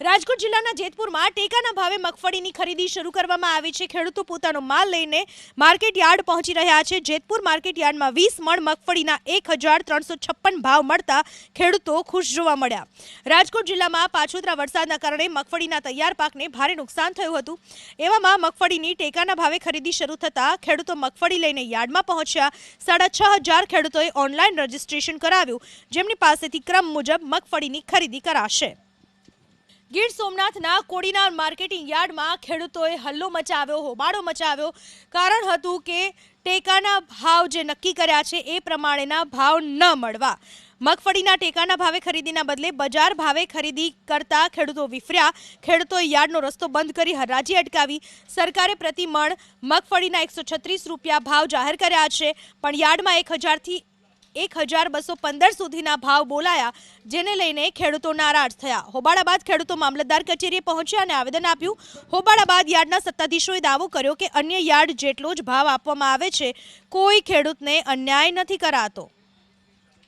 રાજકોટ જિલ્લાના જેતપુરમાં ટેકાના ભાવે મગફળીની ખરીદી શરૂ કરવામાં આવી છે. ખેડૂતો પોતાનો માલ લઈને માર્કેટ યાર્ડ પહોંચી રહ્યા છે. જેતપુર માર્કેટ યાર્ડમાં વીસ મણ મગફળીના એક ભાવ મળતા ખેડૂતો ખુશ જોવા મળ્યા. રાજકોટ જિલ્લામાં પાછોતરા વરસાદના કારણે મગફળીના તૈયાર પાકને ભારે નુકસાન થયું હતું. એવામાં મગફળીની ટેકાના ભાવે ખરીદી શરૂ થતાં ખેડૂતો મગફળી લઈને યાર્ડમાં પહોંચ્યા. સાડા છ હજાર ખેડૂતોએ ઓનલાઈન રજીસ્ટ્રેશન કરાવ્યું. જેમની પાસેથી ક્રમ મુજબ મગફળીની ખરીદી કરાશે. ગીર સોમનાથના કોડીનાર માર્કેટિંગ યાર્ડમાં ખેડૂતોએ હલ્લો મચાવ્યો હોબાળો મચાવ્યો, કારણ હતું કે ટેકાના ભાવ જે નક્કી કર્યા છે એ પ્રમાણેના ભાવ ન મળવા. મગફળીના ટેકાના ભાવે ખરીદીના બદલે બજાર ભાવે ખરીદી કરતા ખેડૂતો વિફર્યા. ખેડૂતોએ યાર્ડનો રસ્તો બંધ કરી હરાજી અટકાવી. સરકારે પ્રતિ મણ મગફળીના એકસો રૂપિયા ભાવ જાહેર કર્યા છે, પણ યાર્ડમાં એક હજારથી એક હજાર બસો પંદર સુધીના ભાવ બોલાયા, જેને લઈને ખેડૂતો નારાજ થયા. હોબાળા બાદ ખેડૂતો મામલતદાર કચેરીએ પહોંચ્યા અને આવેદન આપ્યું. હોબાળા બાદ યાર્ડના સત્તાધીશોએ દાવો કર્યો કે અન્ય યાર્ડ જેટલો જ ભાવ આપવામાં આવે છે, કોઈ ખેડૂતને અન્યાય નથી કરાતો.